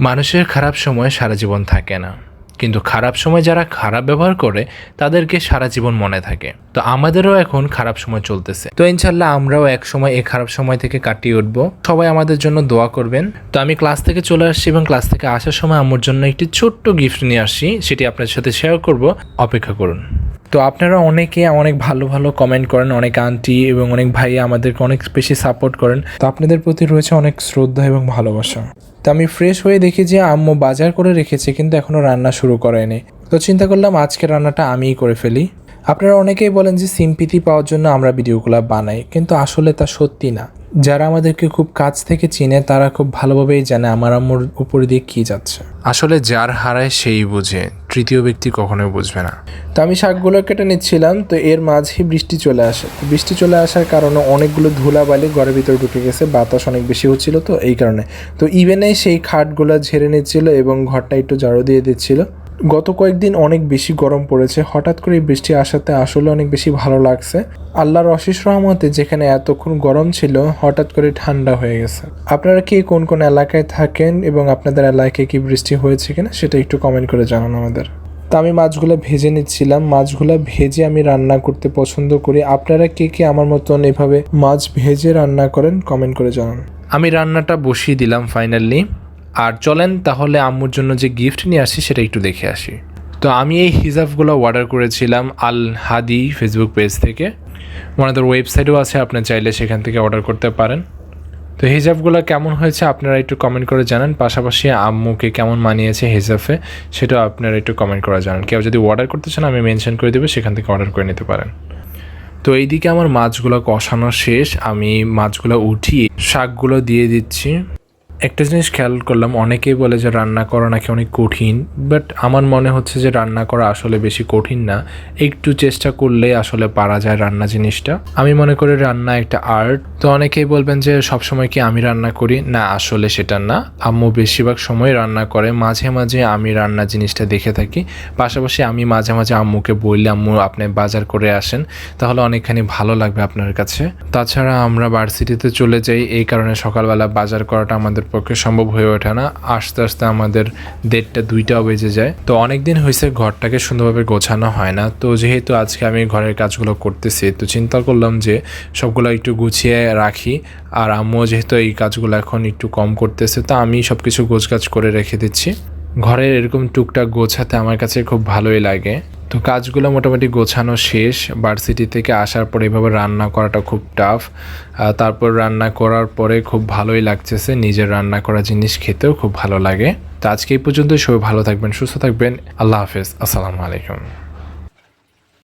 মানুষের খারাপ সময় সারা জীবন থাকে না। কিন্তু খারাপ সময় যারা খারাপ ব্যবহার করে, তাদেরকে সারা জীবন মনে থাকে। তো আমাদেরও এখন খারাপ সময় চলতেছে। তো ইনশাল্লাহ আমরাও এক সময় এই খারাপ সময় থেকে কাটিয়ে উঠব। সবাই আমাদের জন্য দোয়া করবেন। তো আমি ক্লাস থেকে চলে আসছি এবং ক্লাস থেকে আসার সময় আমার জন্য একটি ছোট্ট গিফট নিয়ে আসছি। সেটি আপনার সাথে শেয়ার করব। অপেক্ষা করুন। তো আপনারা অনেকে অনেক ভালো ভালো কমেন্ট করেন, অনেক আন্টি এবং অনেক ভাই আমাদেরকে অনেক বেশি সাপোর্ট করেন। তো আপনাদের প্রতি রয়েছে অনেক শ্রদ্ধা এবং ভালোবাসা। তো আমি ফ্রেশ হয়ে দেখি যে আম্মু বাজার করে রেখেছে, কিন্তু এখনও রান্না শুরু করেনি। তো চিন্তা করলাম আজকে রান্নাটা আমিই করে ফেলি। আপনারা অনেকেই বলেন যে সিম্পিতি পাওয়ার জন্য আমরা ভিডিওগুলো বানাই, কিন্তু আসলে তা সত্যি না। যারা আমাদেরকে খুব কাছ থেকে চিনে তারা খুব ভালোভাবেই জানে আমার আম্মুর উপর দিয়ে কী যাচ্ছে। আসলে যার হারায় সেই বুঝে তৃতীয় ব্যক্তি কখনোই বুঝবে না। তো আমি শাকগুলো কেটে নিচ্ছিলাম তো এর মাঝেই বৃষ্টি চলে আসে। বৃষ্টি চলে আসার কারণে অনেকগুলো ধুলাবালি ঘরের ভিতরে ঢুকে গেছে বাতাস অনেক বেশি হচ্ছিল তো এই কারণে। তো ইভেনে সেই খাটগুলো ঝেড়ে নিচ্ছিল এবং ঘরটা একটু ঝাড়ু দিয়ে দিচ্ছিল। গত কয়েকদিন অনেক বেশি গরম পড়েছে। হঠাৎ করে বৃষ্টি আসাতে আসলে অনেক বেশি ভালো লাগছে। আল্লাহর অশেষ রহমতে যেখানে এতক্ষণ গরম ছিল, হঠাৎ করে ঠান্ডা হয়ে গেছে। আপনারা কি কোন কোন এলাকায় থাকেন এবং আপনাদের এলাকায় কি বৃষ্টি হয়েছে কিনা, সেটা একটু কমেন্ট করে জানান আমাদের। তা আমি মাছগুলো ভেজে নিচ্ছিলাম। মাছগুলো ভেজে আমি রান্না করতে পছন্দ করি। আপনারা কে কে আমার মতন এভাবে মাছ ভেজে রান্না করেন কমেন্ট করে জানান। আমি রান্নাটা বসিয়ে দিলাম ফাইনালি আর চলেন তাহলে আম্মুর জন্য যে গিফট নিয়ে আসি, সেটা একটু দেখে আসি। তো আমি এই হিজাবগুলো অর্ডার করেছিলাম আল হাদি ফেসবুক পেজ থেকে। ওনাদের ওয়েবসাইটও আছে, আপনি চাইলে সেখান থেকে অর্ডার করতে পারেন। তো হিজাবগুলো কেমন হয়েছে, আপনারা একটু কমেন্ট করে জানান। পাশাপাশি আম্মুকে কেমন মানিয়েছে হিজাবে, সেটাও আপনারা একটু কমেন্ট করে জানান। কেউ যদি অর্ডার করতে চান, আমি মেনশন করে দেবো, সেখান থেকে অর্ডার করে নিতে পারেন। তো এইদিকে আমার মাছগুলো কষানো শেষ। আমি মাছগুলো উঠিয়ে শাকগুলো দিয়ে দিচ্ছি। একটা জিনিস খেয়াল করলাম, অনেকেই বলে যে রান্না করা নাকি অনেক কঠিন বাট আমার মনে হচ্ছে যে রান্না করা আসলে বেশি কঠিন না। একটু চেষ্টা করলে আসলে পারা যায় রান্না জিনিসটা। আমি মনে করি রান্না একটা আর্ট তো অনেকেই বলবেন যে সবসময় কি আমি রান্না করি? না, আসলে সেটা না। আম্মু বেশিরভাগ সময় রান্না করে, মাঝে মাঝে আমি রান্না জিনিসটা দেখে থাকি। পাশাপাশি আমি মাঝে মাঝে আম্মুকে বললে, আম্মু, আপনি বাজার করে আসেন, তাহলে অনেকখানি ভালো লাগবে আপনার কাছে। তাছাড়া আমরা ভার্সিটিতে চলে যাই, এই কারণে সকালবেলা বাজার করাটা আমাদের পক্ষে সম্ভব হয়ে ওঠে না। আস্তে আস্তে আমাদের দেড়টা দুইটাও বেজে যায়। তো অনেক দিন হয়েছে ঘরটাকে সুন্দরভাবে গোছানো হয় না। তো যেহেতু আজকে আমি ঘরের কাজগুলো করতেছি, তো চিন্তা করলাম যে সবগুলো একটু গুছিয়ে রাখি। আর আম্মু যেহেতু এই কাজগুলো এখন একটু কম করতেছে, তো আমি সব কিছু গোছগাছ করে রেখে দিচ্ছি। ঘরের এরকম টুকটাক গোছাতে আমার কাছে খুব ভালোই লাগে। তো কাজগুলো মোটামুটি গোছানো শেষ। ভার্সিটি থেকে আসার পরে এভাবে রান্না করাটা খুব টাফ তারপর রান্না করার পরে খুব ভালোই লাগতেছে। নিজের রান্না করা জিনিস খেতেও খুব ভালো লাগে। তো আজকে এই পর্যন্ত সবাই ভালো থাকবেন, সুস্থ থাকবেন। আল্লাহ হাফেজ। আসসালামু আলাইকুম।